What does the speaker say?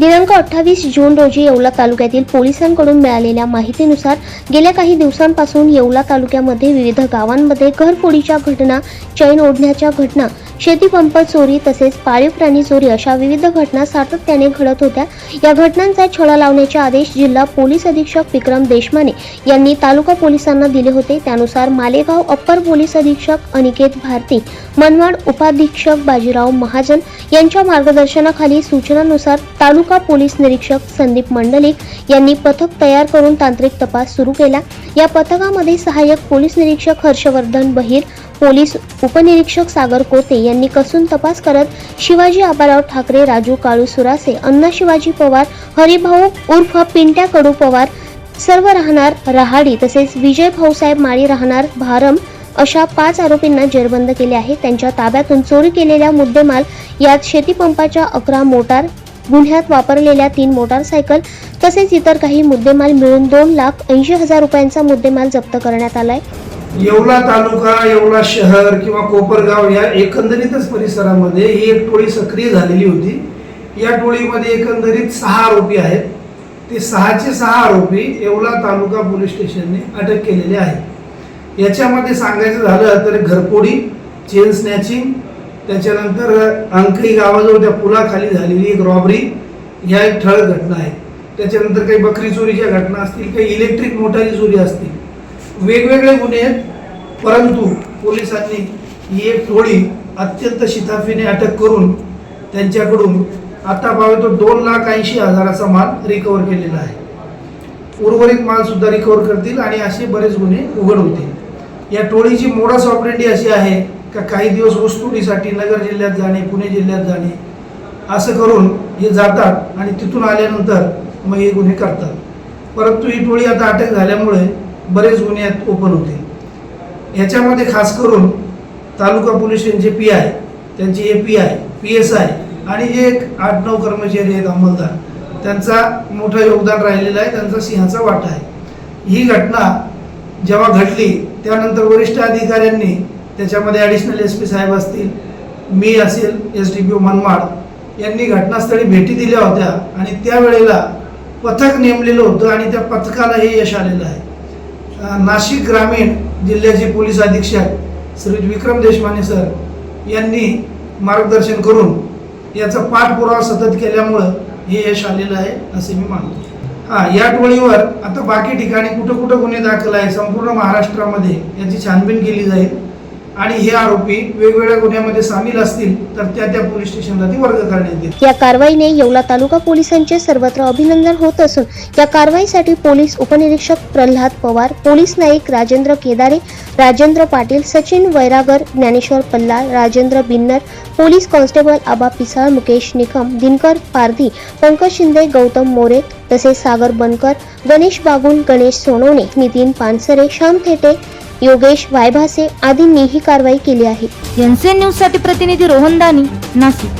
दिनांक अठ्ठावीस जून रोजी येवला तालुक्यातील पोलिसांकडून मिळालेल्या माहितीनुसार गेल्या काही दिवसांपासून येवला तालुक्यामध्ये विविध गावांमध्ये घरफोडीच्या घटना चैन ओढण्याच्या घटना शेतीपंप चोरी तसेच पाळीव प्राणी चोरी अशा विविध घटना सातत्याने घडत होत्या. या घटनांचा छडा लावण्याचे आदेश जिल्हा पोलीस अधीक्षक विक्रम देशमाने यांनी तालुका पोलिसांना दिले होते. त्यानुसार मालेगाव अप्पर पोलीस अधीक्षक अनिकेत भारती मनमाड उपाधीक्षक बाजीराव महाजन यांच्या मार्गदर्शनाखाली सूचनानुसार तालुका तालुका पोलीस निरीक्षक संदीप मंडलिक यांनी पथक तयार करून तांत्रिक तपास सुरू केला. या पथकामध्ये सहाय्यक पोलीस निरीक्षक हर्षवर्धन बहिर पोलीस उपनिरीक्षक सागर कोते यांनी कसून तपास करत शिवाजी आबाराव ठाकरे राजू काळू सुरासे अण्णा शिवाजी पवार हरिभाऊ उर्फ पिंट्या कडू पवार सर्व राहणार रहाडी तसेच विजय भाऊसाहेब माळी राहणार भारम अशा पाच आरोपींना जेरबंद केले आहे. त्यांच्या ताब्यातून चोरी केलेल्या मुद्देमाल यात शेतीपंपाच्या अकरा मोटार गुन्ह्यात वापरलेल्या तीन मोटारसायकल तसेच इतर काही मुद्देमाल मिळून दोन लाख ऐंशी हजार रुपयांचा मुद्देमाल जप्त करण्यात आलाय. येवला तालुका येवला शहर किंवा कोपरगाव या एकंदरीतच परिसरामध्ये ही एक टोळी सक्रिय झालेली होती. या टोळीमध्ये एकंदरीत सहा आरोपी आहेत. ते सहाचे सहा आरोपी येवला तालुका पोलीस स्टेशनने अटक केलेले आहेत. याच्यामध्ये सांगायचं झालं तर घरपोडी चेन स्नॅचिंग त्याच्यानंतर अंकळी गावाजवळ त्या पुलाखाली झालेली एक रॉबरी ह्या एक ठळक घटना आहेत त्याच्यानंतर काही बकरी चोरीच्या घटना असतील काही इलेक्ट्रिक मोटारी चोरी असतील. वेगवेगळे गुन्हे आहेत परंतु पोलिसांनी ही एक टोळी अत्यंत शिताफीने अटक करून त्यांच्याकडून आता पावे तो दोन लाख ऐंशी हजाराचा माल रिकवर केलेला आहे. उर्वरित मालसुद्धा रिकवर करतील आणि असे बरेच गुन्हे उघड होतील. या टोळीची मोडस ऑपरेंडी अशी आहे का काही दिवस ऊसतोडीसाठी नगर जिल्ह्यात जाणे पुणे जिल्ह्यात जाणे असं करून हे जातात आणि तिथून आल्यानंतर मग हे गुन्हे करतात. परंतु ही टोळी आता अटक झाल्यामुळे बरेच गुन्हे यात ओपन होते. याच्यामध्ये खास करून तालुका पोलीस स्टेशनचे पी आय त्यांचे A P I P S I आणि जे एक आठ नऊ कर्मचारी आहेत अंमलदार. त्यांचा मोठं योगदान राहिलेलं आहे त्यांचा सिंहाचा वाटा आहे. ही घटना जेव्हा घडली त्यानंतर वरिष्ठ अधिकाऱ्यांनी त्याच्यामध्ये ॲडिशनल एस पी साहेब असतील मी असेल S D P O Manmad यांनी घटनास्थळी भेटी दिल्या होत्या आणि त्यावेळेला पथक नेमलेलं होतं आणि त्या पथकाला हे यश आलेलं आहे. नाशिक ग्रामीण जिल्ह्याचे पोलीस अधीक्षक श्री विक्रम देशमाने सर यांनी मार्गदर्शन करून याचा पाठपुरावा सतत केल्यामुळं हे यश आलेलं आहे असे मी मानतो. हां या टोळीवर आता बाकी ठिकाणी कुठं कुठं गुन्हे दाखल आहे संपूर्ण महाराष्ट्रामध्ये याची छानबीन केली जाईल. आणि हे आरोपी वेगवेगळ्या गुन्ह्यामध्ये सामील असतील तर त्या त्या पोलीस स्टेशनला ती वर्ग करण्यात येईल या कारवाईने येवला तालुका पोलिसांचे सर्वत्र अभिनंदन होत असून या कारवाईसाठी पोलीस उपनिरीक्षक Pralhad Pawar police Naik Rajendra Kedare Rajendra Patil Sachin Vairagar Dnyaneshwar Pallal Rajendra Binnar police constable Aba Pisal Mukesh Nikam Dinkar Pardhi Pankaj Shinde Gautam More तसेच सागर बनकर गणेश बागुल गणेश सोनवणे नितीन पानसरे श्याम थेटे योगेश वायभासे आदींनी ही कारवाई केली आहे. एनसीएन न्यूजसाठी प्रतिनिधी रोहन दानी नाशिक.